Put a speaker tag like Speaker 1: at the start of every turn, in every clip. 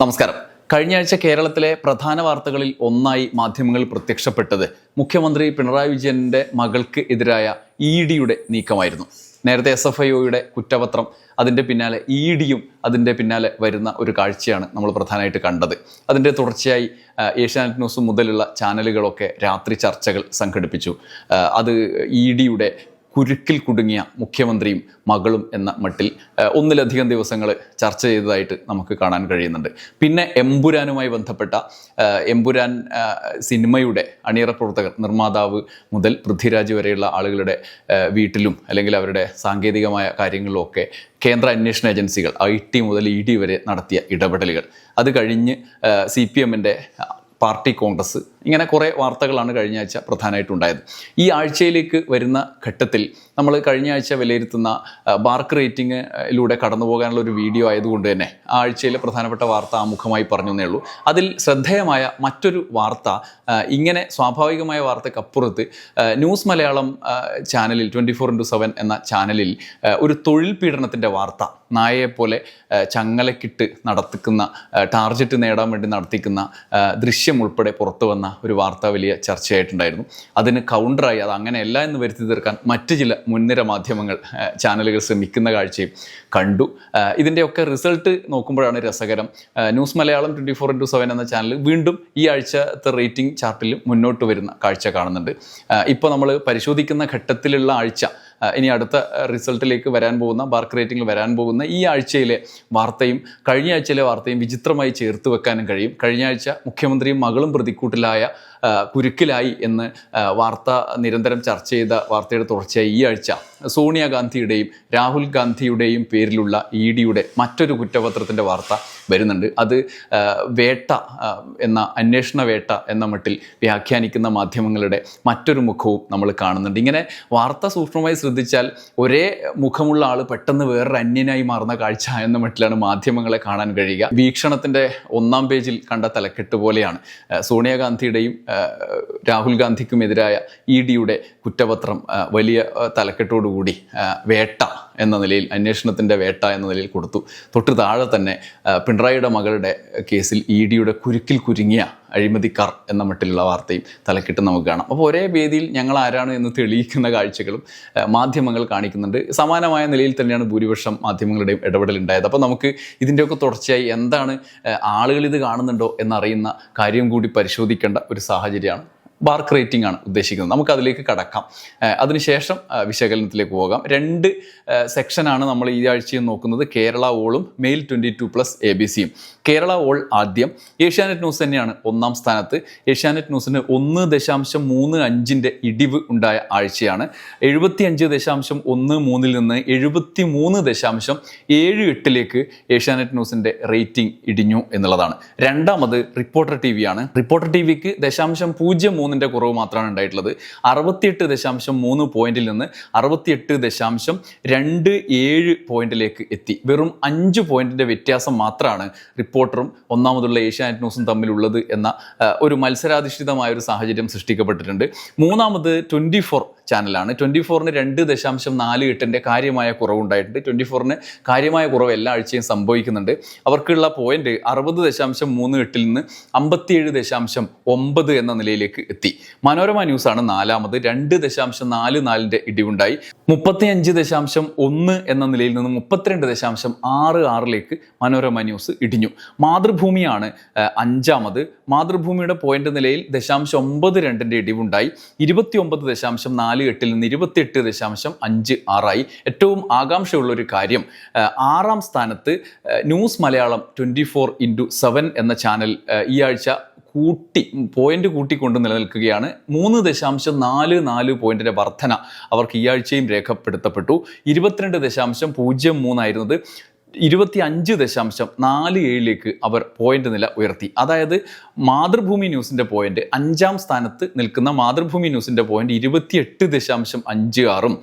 Speaker 1: നമസ്കാരം. കഴിഞ്ഞ ആഴ്ച കേരളത്തിലെ പ്രധാന വാർത്തകളിൽ ഒന്നായി മാധ്യമങ്ങൾ പ്രത്യക്ഷപ്പെട്ടത് മുഖ്യമന്ത്രി പിണറായി വിജയന്റെ മകൾക്ക് എതിരായ ഇ ഡിയുടെ നീക്കമായിരുന്നു. നേരത്തെ എസ് എഫ് ഐ ഒയുടെ കുറ്റപത്രം അതിന്റെ പിന്നാലെ ഇ ഡിയും അതിന്റെ പിന്നാലെ വരുന്ന ഒരു കാഴ്ചയാണ് നമ്മൾ പ്രധാനമായിട്ട് കണ്ടത്. അതിന്റെ തുടർച്ചയായി ഏഷ്യാനെറ്റ് ന്യൂസ് മുതലുള്ള ചാനലുകളൊക്കെ രാത്രി ചർച്ചകൾ സംഘടിപ്പിച്ചു. അത് ഇ ഡിയുടെ കുരുക്കിൽ കുടുങ്ങിയ മുഖ്യമന്ത്രിയും മകളും എന്ന മട്ടിൽ ഒന്നിലധികം ദിവസങ്ങൾ ചർച്ച ചെയ്തതായിട്ട് നമുക്ക് കാണാൻ കഴിയുന്നുണ്ട്. പിന്നെ എമ്പുരാനുമായി ബന്ധപ്പെട്ട എമ്പുരാൻ സിനിമയുടെ അണിയറ പ്രവർത്തകർ നിർമ്മാതാവ് മുതൽ പൃഥ്വിരാജ് വരെയുള്ള ആളുകളുടെ വീട്ടിലും അല്ലെങ്കിൽ അവരുടെ സാങ്കേതികമായ കാര്യങ്ങളിലുമൊക്കെ കേന്ദ്ര അന്വേഷണ ഏജൻസികൾ ഐ ടി മുതൽ ഇ ഡി വരെ നടത്തിയ ഇടപെടലുകൾ. അത് കഴിഞ്ഞ് സി പി എമ്മിന്റെ പാർട്ടി കോൺഗ്രസ്. ഇങ്ങനെ കുറേ വാർത്തകളാണ് കഴിഞ്ഞ ആഴ്ച പ്രധാനമായിട്ടുണ്ടായത് ഈ ആഴ്ചയിലേക്ക് വരുന്ന ഘട്ടത്തിൽ നമ്മൾ കഴിഞ്ഞ ആഴ്ച വിലയിരുത്തുന്ന ബാർക്ക് റേറ്റിംഗിലൂടെ കടന്നു പോകാനുള്ള ഒരു വീഡിയോ ആയതുകൊണ്ട് തന്നെ ആ ആഴ്ചയിലെ പ്രധാനപ്പെട്ട വാർത്ത ആമുഖമായി പറഞ്ഞു എന്നേ ഉള്ളൂ അതിൽ ശ്രദ്ധേയമായ മറ്റൊരു വാർത്ത ഇങ്ങനെ സ്വാഭാവികമായ വാർത്തക്കപ്പുറത്ത് ന്യൂസ് മലയാളം ചാനലിൽ ട്വന്റി ഫോർ ഇന്റു സെവൻ എന്ന ചാനലിൽ ഒരു തൊഴിൽ പീഡനത്തിന്റെ വാർത്ത നായയെപ്പോലെ ആ, ചങ്ങലക്കിട്ട് നടത്തിക്കുന്ന ടാർജറ്റ് നേടാൻ വേണ്ടി നടത്തിക്കുന്ന ദൃശ്യം ഉൾപ്പെടെ പുറത്തു വന്ന ഒരു വാർത്ത വലിയ ചർച്ചയായിട്ടുണ്ടായിരുന്നു. അതിന് കൗണ്ടറായി അത് അങ്ങനെയല്ല എന്ന് വരുത്തി തീർക്കാൻ മറ്റ് ചില മുൻനിര മാധ്യമങ്ങൾ ചാനലുകൾ ശ്രമിക്കുന്ന കാഴ്ചയും കണ്ടു. ഇതിന്റെയൊക്കെ റിസൾട്ട് നോക്കുമ്പോഴാണ് രസകരം. News Malayalam twenty four into seven എന്ന ചാനൽ വീണ്ടും ഈ ആഴ്ചത്തെ റേറ്റിംഗ് ചാർട്ടിൽ മുന്നോട്ട് വരുന്ന കാഴ്ച കാണുന്നുണ്ട്. ഇപ്പോൾ നമ്മൾ പരിശോധിക്കുന്ന ഘട്ടത്തിലുള്ള ആഴ്ച ഇനി അടുത്ത റിസൾട്ടിലേക്ക് വരാൻ പോകുന്ന ബാർക്ക് റേറ്റിംഗിൽ വരാൻ പോകുന്ന ഈ ആഴ്ചയിലെ വാർത്തയും കഴിഞ്ഞ ആഴ്ചയിലെ വാർത്തയും വിചിത്രമായി ചേർത്ത് വെക്കാനും കഴിയും. കഴിഞ്ഞ ആഴ്ച മുഖ്യമന്ത്രിയും മകളും പ്രതിക്കൂട്ടിലായ കുരുക്കിലായി എന്ന് വാർത്ത നിരന്തരം ചർച്ച ചെയ്ത വാർത്തയുടെ തുടർച്ചയായി ഈ ആഴ്ച സോണിയാഗാന്ധിയുടെയും രാഹുൽ ഗാന്ധിയുടെയും പേരിലുള്ള ഇ ഡിയുടെ മറ്റൊരു കുറ്റപത്രത്തിന്റെ വാർത്ത വരുന്നുണ്ട്. അത് വേട്ട എന്ന അന്വേഷണ വേട്ട എന്ന മട്ടിൽ വ്യാഖ്യാനിക്കുന്ന മാധ്യമങ്ങളുടെ മറ്റൊരു മുഖവും നമ്മൾ കാണുന്നുണ്ട്. ഇങ്ങനെ വാർത്ത സൂക്ഷ്മമായി ശ്രദ്ധിച്ചാൽ ഒരേ മുഖമുള്ള ആൾ പെട്ടെന്ന് വേറൊരു അന്യനായി മാറുന്ന കാഴ്ച എന്ന മട്ടിലാണ് മാധ്യമങ്ങളെ കാണാൻ കഴിയുക. വീക്ഷണത്തിന്റെ ഒന്നാം പേജിൽ കണ്ട തലക്കെട്ട് പോലെയാണ്. സോണിയാഗാന്ധിയുടെയും രാഹുൽ ഗാന്ധിക്കുമെതിരായ ഇ ഡിയുടെ കുറ്റപത്രം വലിയ തലക്കെട്ടോടുകൂടി വേട്ട എന്ന നിലയിൽ അന്വേഷണത്തിന്റെ വേട്ട എന്ന നിലയിൽ കൊടുത്തു. തൊട്ട് താഴെ തന്നെ ആ, പിണറായിയുടെ മകളുടെ കേസിൽ ഇ ഡിയുടെ കുരുക്കിൽ കുരുങ്ങിയ അഴിമതിക്കാർ എന്ന മട്ടിലുള്ള വാർത്തയും തലക്കെട്ട് നമുക്ക് കാണാം. അപ്പോൾ ഒരേ വേദിയിൽ ഞങ്ങൾ ആരാണ് എന്ന് തെളിയിക്കുന്ന കാഴ്ചകളും മാധ്യമങ്ങൾ കാണിക്കുന്നുണ്ട്. സമാനമായ നിലയിൽ തന്നെയാണ് ഭൂരിപക്ഷം മാധ്യമങ്ങളുടെയും ഇടപെടൽ ഉണ്ടായത് അപ്പോൾ നമുക്ക് ഇതിന്റെയൊക്കെ തുടർച്ചയായി എന്താണ് ആളുകൾ ഇത് കാണുന്നുണ്ടോ എന്നറിയുന്ന കാര്യം കൂടി പരിശോധിക്കേണ്ട ഒരു സാഹചര്യമാണ്. ബാർക്ക് റേറ്റിംഗ് ആണ് ഉദ്ദേശിക്കുന്നത്. നമുക്ക് അതിലേക്ക് കടക്കാം അതിനുശേഷം വിശകലനത്തിലേക്ക് പോകാം. രണ്ട് സെക്ഷനാണ് നമ്മൾ ഈ ആഴ്ചയും നോക്കുന്നത്. കേരള ഓളും male twenty two plus A B സിയും കേരള ഓൾ ആദ്യം. ഏഷ്യാനെറ്റ് ന്യൂസ് തന്നെയാണ് ഒന്നാം സ്ഥാനത്ത്. ഏഷ്യാനെറ്റ് ന്യൂസിന് ഒന്ന് ദശാംശം മൂന്ന് അഞ്ചിന്റെ ഇടിവ് ഉണ്ടായ ആഴ്ചയാണ്. എഴുപത്തി അഞ്ച് ദശാംശം ഒന്ന് മൂന്നിൽ നിന്ന് എഴുപത്തി മൂന്ന് ദശാംശം ഏഴ് എട്ടിലേക്ക് ഏഷ്യാനെറ്റ് ന്യൂസിന്റെ റേറ്റിംഗ് ഇടിഞ്ഞു എന്നുള്ളതാണ്. രണ്ടാമത് റിപ്പോർട്ടർ ടി വി ആണ്. റിപ്പോർട്ടർ ടി വിക്ക് ദശാംശം പൂജ്യം മൂന്നിന്റെ കുറവ് മാത്രമാണ് ഉണ്ടായിട്ടുള്ളത്. അറുപത്തിയെട്ട് ദശാംശം മൂന്ന് പോയിന്റിൽ നിന്ന് അറുപത്തിയെട്ട് ദശാംശം രണ്ട് ഏഴ് പോയിന്റിലേക്ക് എത്തി. വെറും അഞ്ച് പോയിന്റിന്റെ വ്യത്യാസം മാത്രമാണ് റിപ്പോർട്ടറും ഒന്നാമതുള്ള ഏഷ്യാനെറ്റ് ന്യൂസും തമ്മിലുള്ളത് എന്ന ഒരു മത്സരാധിഷ്ഠിതമായ ഒരു സാഹചര്യം സൃഷ്ടിക്കപ്പെട്ടിട്ടുണ്ട്. മൂന്നാമത് ട്വന്റി ഫോർ ചാനലാണ് ട്വന്റി ഫോറിന് രണ്ട് ദശാംശം നാല് എട്ടിന്റെ കാര്യമായ കുറവുണ്ടായിട്ടുണ്ട്. ട്വന്റി ഫോറിന് കാര്യമായ കുറവ് എല്ലാ ആഴ്ചയും സംഭവിക്കുന്നുണ്ട്. അവർക്കുള്ള പോയിന്റ് അറുപത് ദശാംശം മൂന്ന് എട്ടിൽ നിന്ന് അമ്പത്തിയേഴ് ദശാംശം ഒമ്പത് എന്ന നിലയിലേക്ക് എത്തി. മനോരമ ന്യൂസാണ് നാലാമത്. രണ്ട് ദശാംശം നാല് നാലിന്റെ ഇടിവുണ്ടായി. മുപ്പത്തിയഞ്ച് ദശാംശം ഒന്ന് എന്ന നിലയിൽ നിന്ന് മുപ്പത്തിരണ്ട് ദശാംശം ആറ് ആറിലേക്ക് മനോരമ ന്യൂസ് ഇടിഞ്ഞു. മാതൃഭൂമിയാണ് അഞ്ചാമത്. മാതൃഭൂമിയുടെ പോയിന്റ് നിലയിൽ ദശാംശം ഒമ്പത് രണ്ടിന്റെ ഇടിവുണ്ടായി. ഇരുപത്തി ഒമ്പത് ദശാംശം നാല് എട്ടിൽ നിന്ന് ഇരുപത്തിയെട്ട് ദശാംശം അഞ്ച് ആറായി. ഏറ്റവും ആകാംക്ഷയുള്ള ഒരു കാര്യം ആറാം സ്ഥാനത്ത് news Malayalam twenty four into seven എന്ന ചാനൽ ഈ ആഴ്ച കൂട്ടി പോയിന്റ് കൂട്ടിക്കൊണ്ട് നിലനിൽക്കുകയാണ്. മൂന്ന് ദശാംശം നാല് നാല് പോയിന്റിന്റെ വർധന അവർക്ക് ഈ ആഴ്ചയും രേഖപ്പെടുത്തപ്പെട്ടു. ഇരുപത്തിരണ്ട് ദശാംശം പൂജ്യം മൂന്നായിരുന്നത്. ഇരുപത്തി അഞ്ച് ദശാംശം നാല് ഏഴിലേക്ക് അവർ പോയിന്റ് നില ഉയർത്തി. അതായത് മാതൃഭൂമി ന്യൂസിന്റെ പോയിന്റ് അഞ്ചാം സ്ഥാനത്ത് നിൽക്കുന്ന മാതൃഭൂമി ന്യൂസിന്റെ പോയിന്റ് ഇരുപത്തിയെട്ട് ദശാംശം അഞ്ച് ആറും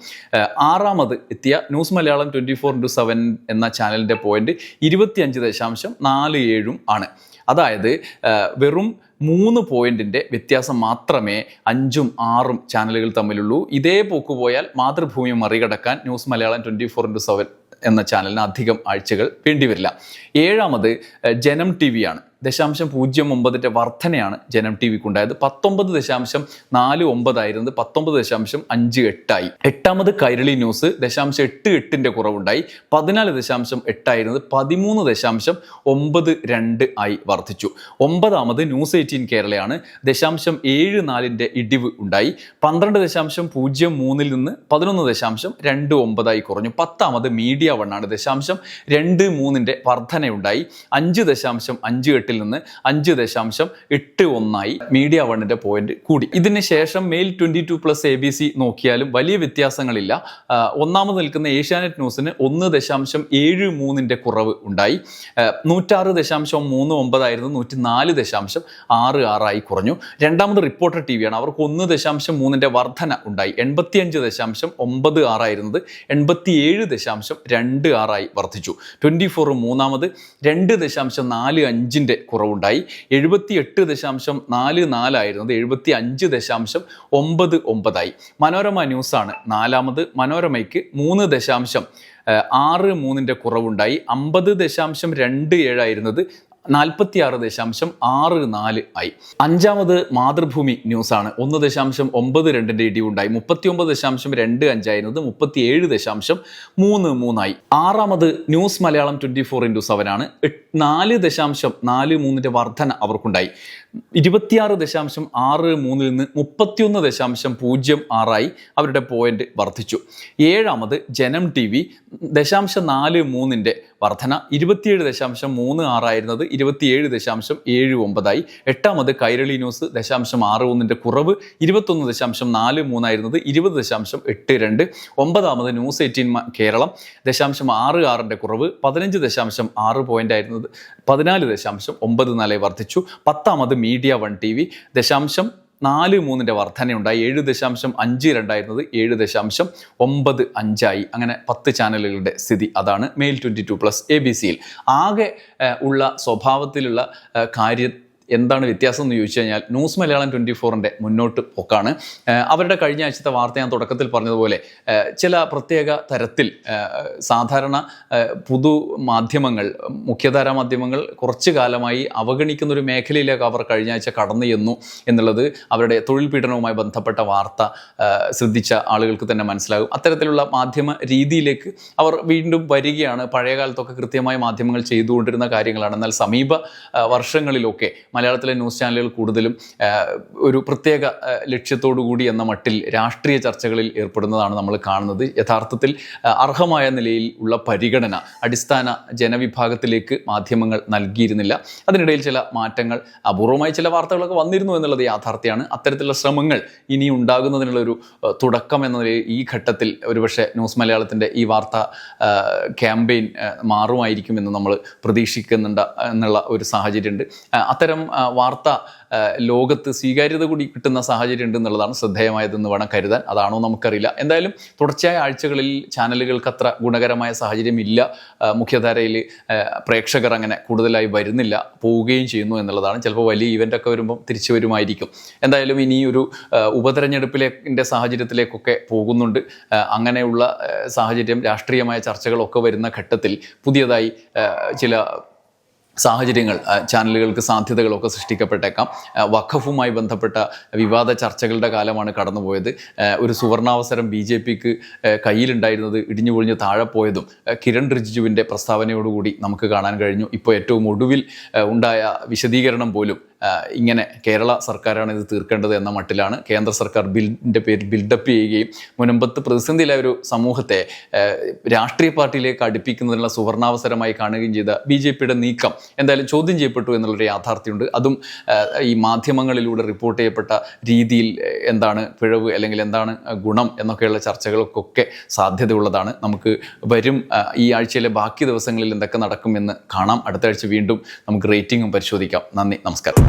Speaker 1: ആറാമത് എത്തിയ news Malayalam twenty four into seven എന്ന ചാനലിന്റെ പോയിന്റ് ഇരുപത്തിയഞ്ച് ദശാംശം നാല് ഏഴും ആണ്. അതായത് വെറും മൂന്ന് പോയിന്റിന്റെ വ്യത്യാസം മാത്രമേ അഞ്ചും ആറും ചാനലുകൾ തമ്മിലുള്ളൂ. ഇതേ പോക്ക് പോയാൽ മാതൃഭൂമി മറികടക്കാൻ news Malayalam twenty four into seven എന്ന ചാനലിന് അധികം ആഴ്ചകൾ വേണ്ടിവരില്ല. ഏഴാമത് ജനം ടി വിയാണ് ദശാംശം പൂജ്യം ഒമ്പതിന്റെ വർധനയാണ് ജനം ടി വിക്ക് ഉണ്ടായത്. പത്തൊമ്പത് ദശാംശം നാല് ഒമ്പതായിരുന്നത് പത്തൊമ്പത് ദശാംശം അഞ്ച് എട്ടായി. എട്ടാമത് കൈരളി ന്യൂസ് ദശാംശം എട്ട് എട്ടിന്റെ കുറവുണ്ടായി. പതിനാല് ദശാംശം എട്ടായിരുന്നത് പതിമൂന്ന് ദശാംശം ഒമ്പത് രണ്ട് ആയി വർദ്ധിച്ചു ഒമ്പതാമത് ന്യൂസ് എയ്റ്റീൻ കേരളയാണ്. ദശാംശം ഏഴ് നാലിന്റെ ഇടിവ് ഉണ്ടായി. പന്ത്രണ്ട് ദശാംശം പൂജ്യം മൂന്നിൽ നിന്ന് പതിനൊന്ന് ദശാംശം രണ്ട് ഒമ്പതായി കുറഞ്ഞു. പത്താമത് മീഡിയ വണ്ണാണ്. ദശാംശം രണ്ട് മൂന്നിന്റെ വർധനയുണ്ടായി. അഞ്ച് ദശാംശം അഞ്ച് എട്ടിൽ നിന്ന് അഞ്ച് ദശാംശം എട്ട് ഒന്നായി മീഡിയ വണ്ണിന്റെ പോയിന്റ് കൂടി. ഇതിന് ശേഷം male twenty two plus A B C നോക്കിയാലും വലിയ വ്യത്യാസങ്ങളില്ല. ഒന്നാമത് നിൽക്കുന്ന ഏഷ്യാനെറ്റ് ന്യൂസിന് ഒന്ന് ദശാംശം ഏഴ് മൂന്നിന്റെ കുറവ് ഉണ്ടായി. നൂറ്റാറ് ദശാംശം മൂന്ന് ഒമ്പതായിരുന്നു നൂറ്റി നാല് ദശാംശം ആറ് ആറായി കുറഞ്ഞു. രണ്ടാമത് റിപ്പോർട്ടർ ടി വിയാണ്. അവർക്ക് ഒന്ന് ദശാംശം മൂന്നിന്റെ വർധന ഉണ്ടായി. എൺപത്തിയഞ്ച് ദശാംശം ഒമ്പത് ആറായിരുന്നത് എൺപത്തിയേഴ് ദശാംശം രണ്ട് ആറായി വർദ്ധിച്ചു. ട്വന്റി ഫോർ മൂന്നാമത് രണ്ട് ദശാംശം നാല് അഞ്ചിന്റെ കുറവുണ്ടായി. എഴുപത്തി എട്ട് ദശാംശം നാല് നാലായിരുന്നത്. എഴുപത്തി അഞ്ച് ദശാംശം ഒമ്പത് ഒമ്പതായി. മനോരമ ന്യൂസാണ് നാലാമത്. മനോരമയ്ക്ക് മൂന്ന് ദശാംശം ആറ് മൂന്നിന്റെ കുറവുണ്ടായി. അമ്പത് ദശാംശം രണ്ട് ഏഴായിരുന്നത് നാൽപ്പത്തി ആറ് ദശാംശം ആറ് നാല് ആയി. അഞ്ചാമത് മാതൃഭൂമി ന്യൂസാണ്. ഒന്ന് ദശാംശം ഒമ്പത് രണ്ടിന്റെ ഇടിവുണ്ടായി. മുപ്പത്തി ഒമ്പത് ദശാംശം രണ്ട് അഞ്ചായിരുന്നത് മുപ്പത്തി ഏഴ് ദശാംശം മൂന്ന് മൂന്നായി. ആറാമത് news Malayalam twenty four into seven ആണ് നാല് ദശാംശം നാല് മൂന്നിന്റെ വർധന അവർക്കുണ്ടായി. ഇരുപത്തിയാറ് ദശാംശം ആറ് മൂന്നിൽ നിന്ന് മുപ്പത്തിയൊന്ന് ദശാംശം പൂജ്യം ആറായി അവരുടെ പോയിന്റ് വർദ്ധിച്ചു. ഏഴാമത് ജനം ടി വി ദശാംശം നാല് മൂന്നിന്റെ വർധന. ഇരുപത്തിയേഴ് ദശാംശം മൂന്ന് ആറായിരുന്നത് ഇരുപത്തിയേഴ് ദശാംശം ഏഴ് ഒമ്പതായി. എട്ടാമത് കൈരളി ന്യൂസ് ദശാംശം ആറ് ഒന്നിന്റെ കുറവ്. ഇരുപത്തൊന്ന് ദശാംശം നാല് മൂന്നായിരുന്നത് ഇരുപത് ദശാംശം എട്ട് രണ്ട്. ഒമ്പതാമത് ന്യൂസ് എയ്റ്റീൻ കേരളം ദശാംശം ആറ് ആറിന്റെ കുറവ്. പതിനഞ്ച് ദശാംശം ആറ് പോയിന്റ് ആയിരുന്നത് പതിനാല് ദശാംശം ഒമ്പത് നാലായി വർദ്ധിച്ചു. പത്താമത് മീഡിയ വൺ ടി വി. ദശാംശം നാല് മൂന്നിന്റെ വർധനയുണ്ടായി. ഏഴ് ദശാംശം അഞ്ച് രണ്ടായിരുന്നത് ഏഴ് ദശാംശം ഒമ്പത് അഞ്ചായി. അങ്ങനെ പത്ത് ചാനലുകളുടെ സ്ഥിതി അതാണ് male twenty two plus A B സിയിൽ ആകെ ഉള്ള സ്വഭാവത്തിലുള്ള കാര്യം എന്താണ് വ്യത്യാസം എന്ന് ചോദിച്ചു കഴിഞ്ഞാൽ ന്യൂസ് മലയാളം ട്വന്റി ഫോറിന്റെ മുന്നോട്ട് പോക്കാണ്. അവരുടെ കഴിഞ്ഞ ആഴ്ചത്തെ വാർത്ത ഞാൻ തുടക്കത്തിൽ പറഞ്ഞതുപോലെ ചില പ്രത്യേക തരത്തിൽ സാധാരണ പുതു മാധ്യമങ്ങൾ മുഖ്യധാരാ മാധ്യമങ്ങൾ കുറച്ചു കാലമായി അവഗണിക്കുന്ന ഒരു മേഖലയിലേക്ക് അവർ കഴിഞ്ഞ ആഴ്ച കടന്നു ചെന്നു എന്നുള്ളത് അവരുടെ തൊഴിൽ പീഡനവുമായി ബന്ധപ്പെട്ട വാർത്ത ശ്രദ്ധിച്ച ആളുകൾക്ക് തന്നെ മനസ്സിലാകും. അത്തരത്തിലുള്ള മാധ്യമ രീതിയിലേക്ക് അവർ വീണ്ടും വരികയാണ്. പഴയ കാലത്തൊക്കെ കൃത്യമായി മാധ്യമങ്ങൾ ചെയ്തുകൊണ്ടിരുന്ന കാര്യങ്ങളാണ്. എന്നാൽ സമീപ വർഷങ്ങളിലൊക്കെ മലയാളത്തിലെ ന്യൂസ് ചാനലുകൾ കൂടുതലും ഒരു പ്രത്യേക ആ, ലക്ഷ്യത്തോടു കൂടി എന്ന മട്ടിൽ രാഷ്ട്രീയ ചർച്ചകളിൽ ഏർപ്പെടുന്നതാണ് നമ്മൾ കാണുന്നത്. യഥാർത്ഥത്തിൽ അർഹമായ നിലയിൽ ഉള്ള പരിഗണന അടിസ്ഥാന ജനവിഭാഗത്തിലേക്ക് മാധ്യമങ്ങൾ നൽകിയിരുന്നില്ല. അതിനിടയിൽ ചില മാറ്റങ്ങൾ അപൂർവമായി ചില വാർത്തകളൊക്കെ വന്നിരുന്നു എന്നുള്ളത് യാഥാർത്ഥ്യമാണ്. അത്തരത്തിലുള്ള ശ്രമങ്ങൾ ഇനി ഉണ്ടാകുന്നതിനുള്ള ഒരു തുടക്കം എന്ന നിലയിൽ ഈ ഘട്ടത്തിൽ ഒരുപക്ഷെ ന്യൂസ് മലയാളത്തിന്റെ ഈ വാർത്ത ക്യാമ്പയിൻ മാറുമായിരിക്കുമെന്ന് നമ്മൾ പ്രതീക്ഷിക്കുന്നുണ്ട് എന്നുള്ള ഒരു സാഹചര്യമുണ്ട്. അത്തരം വാർത്ത ലോകത്ത് സ്വീകാര്യത കൂടി കിട്ടുന്ന സാഹചര്യം ഉണ്ട് എന്നുള്ളതാണ് ശ്രദ്ധേയമായതെന്ന് വേണം കരുതാൻ. അതാണോ നമുക്കറിയില്ല. എന്തായാലും തുടർച്ചയായ ആഴ്ചകളിൽ ചാനലുകൾക്ക് അത്ര ഗുണകരമായ സാഹചര്യം ഇല്ല മുഖ്യധാരയിൽ പ്രേക്ഷകർ അങ്ങനെ കൂടുതലായി വരുന്നില്ല. പോവുകയും ചെയ്യുന്നു എന്നുള്ളതാണ്. ചിലപ്പോൾ വലിയ ഇവന്റൊക്കെ വരുമ്പം തിരിച്ചു വരുമായിരിക്കും. എന്തായാലും ഇനി ഒരു ഉപതെരഞ്ഞെടുപ്പിലേക്കിന്റെ സാഹചര്യത്തിലേക്കൊക്കെ പോകുന്നുണ്ട്. അങ്ങനെയുള്ള സാഹചര്യം രാഷ്ട്രീയമായ ചർച്ചകളൊക്കെ വരുന്ന ഘട്ടത്തിൽ പുതിയതായി ചില സാഹചര്യങ്ങൾ ചാനലുകൾക്ക് സാധ്യതകളൊക്കെ സൃഷ്ടിക്കപ്പെട്ടേക്കാം. വഖഫുമായി ബന്ധപ്പെട്ട വിവാദ ചർച്ചകളുടെ കാലമാണ് കടന്നുപോയത്. ഒരു സുവർണാവസരം ബി ജെ പിക്ക് കയ്യിലുണ്ടായിരുന്നത് ഇടിഞ്ഞു പൊളിഞ്ഞ് താഴെ പോയതും കിരൺ റിജിജുവിന്റെ പ്രസ്താവനയോടുകൂടി നമുക്ക് കാണാൻ കഴിഞ്ഞു. ഇപ്പോൾ ഏറ്റവും ഒടുവിൽ ഉണ്ടായ വിശദീകരണം പോലും ഇങ്ങനെ കേരള സർക്കാരാണ് ഇത് തീർക്കേണ്ടത് എന്ന മട്ടിലാണ് കേന്ദ്ര സർക്കാർ ബില്ലിന്റെ പേര് ബിൽഡപ്പ് ചെയ്യുകയും മുൻപത്ത് പ്രതിസന്ധിയിലായ ഒരു സമൂഹത്തെ രാഷ്ട്രീയ പാർട്ടിയിലേക്ക് അടുപ്പിക്കുന്നതിനുള്ള സുവർണാവസരമായി കാണുകയും ചെയ്ത ബി ജെ പിയുടെ നീക്കം എന്തായാലും ചോദ്യം ചെയ്യപ്പെട്ടു എന്നുള്ളൊരു യാഥാർത്ഥ്യമുണ്ട്. അതും ഈ മാധ്യമങ്ങളിലൂടെ റിപ്പോർട്ട് ചെയ്യപ്പെട്ട രീതിയിൽ എന്താണ് പിഴവ് അല്ലെങ്കിൽ എന്താണ് ഗുണം എന്നൊക്കെയുള്ള ചർച്ചകൾക്കൊക്കെ സാധ്യതയുള്ളതാണ്. നമുക്ക് വരും ഈ ആഴ്ചയിലെ ബാക്കി ദിവസങ്ങളിൽ എന്തൊക്കെ നടക്കുമെന്ന് കാണാം. അടുത്ത ആഴ്ച വീണ്ടും നമുക്ക് റേറ്റിംഗും പരിശോധിക്കാം. നന്ദി നമസ്കാരം.